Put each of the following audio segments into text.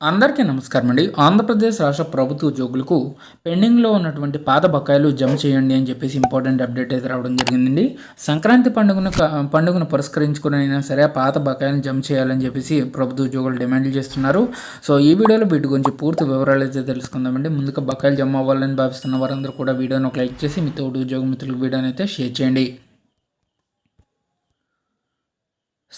అందరికీ నమస్కారం అండి. ఆంధ్రప్రదేశ్ రాష్ట్ర ప్రభుత్వ ఉద్యోగులకు పెండింగ్లో ఉన్నటువంటి పాత బకాయిలు జమ చేయండి అని చెప్పేసి ఇంపార్టెంట్ అప్డేట్ అయితే రావడం జరిగిందండి. సంక్రాంతి పండుగను పండుగను పురస్కరించుకుని అయినా సరే పాత బకాయిలను జమ చేయాలని చెప్పేసి ప్రభుత్వ ఉద్యోగులు డిమాండ్లు చేస్తున్నారు. సో ఈ వీడియోలో వీటి గురించి పూర్తి వివరాలు అయితే తెలుసుకుందామండి. ముందుగా బకాయిలు జమ అవ్వాలని భావిస్తున్న వారందరూ కూడా వీడియోను ఒక లైక్ చేసి మీ తోటి ఉద్యోగ మిత్రులకు వీడియోని అయితే షేర్ చేయండి.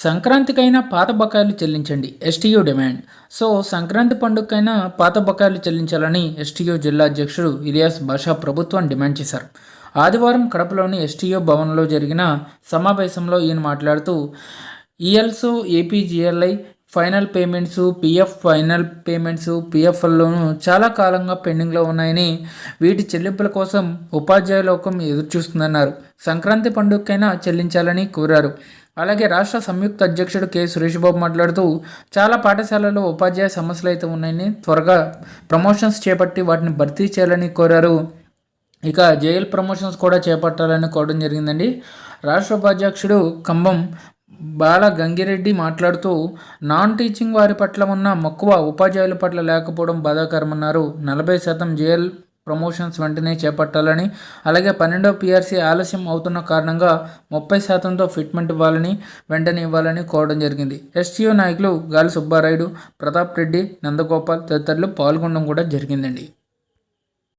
సంక్రాంతికైనా పాత బకాయిలు చెల్లించండి ఎస్టీయూ డిమాండ్. సో సంక్రాంతి పండుగకైనా పాత బకాయిలు చెల్లించాలని ఎస్టీయూ జిల్లా అధ్యక్షుడు ఇలియాస్ బాషా ప్రభుత్వం డిమాండ్ చేశారు. ఆదివారం కడపలోని ఎస్టీయూ భవన్లో జరిగిన సమావేశంలో ఈయన మాట్లాడుతూ ఈఎల్సో APGLI final payments PF final payments పిఎఫ్లోను చాలా కాలంగా పెండింగ్లో ఉన్నాయని వీటి చెల్లింపుల కోసం ఉపాధ్యాయ లోకం ఎదురుచూస్తుందన్నారు. సంక్రాంతి పండుగకైనా చెల్లించాలని కోరారు. అలాగే రాష్ట్ర సంయుక్త అధ్యక్షుడు కె. సురేష్ బాబు మాట్లాడుతూ చాలా పాఠశాలలో ఉపాధ్యాయ సమస్యలు అయితే ఉన్నాయని త్వరగా ప్రమోషన్స్ చేపట్టి వాటిని భర్తీ చేయాలని కోరారు. ఇక జేఎల్ ప్రమోషన్స్ కూడా చేపట్టాలని కోరడం జరిగిందండి. రాష్ట్ర ఉపాధ్యక్షుడు కంబం బాల గంగిరెడ్డి మాట్లాడుతూ నాన్ టీచింగ్ వారి పట్ల ఉన్న మక్కువ ఉపాధ్యాయుల పట్ల లేకపోవడం బాధాకరమన్నారు. నలభై శాతం జేఎల్ ప్రమోషన్స్ వెంటనే చేపట్టాలని అలాగే పన్నెండో పీఆర్సీ ఆలస్యం అవుతున్న కారణంగా ముప్పై శాతంతో ఫిట్మెంట్ ఇవ్వాలని వెంటనే ఇవ్వాలని కోరడం జరిగింది. ఎస్టీఓ నాయకులు గాలి సుబ్బారాయుడు ప్రతాప్ రెడ్డి నందగోపాల్ తదితరులు పాల్గొనడం కూడా జరిగిందండి.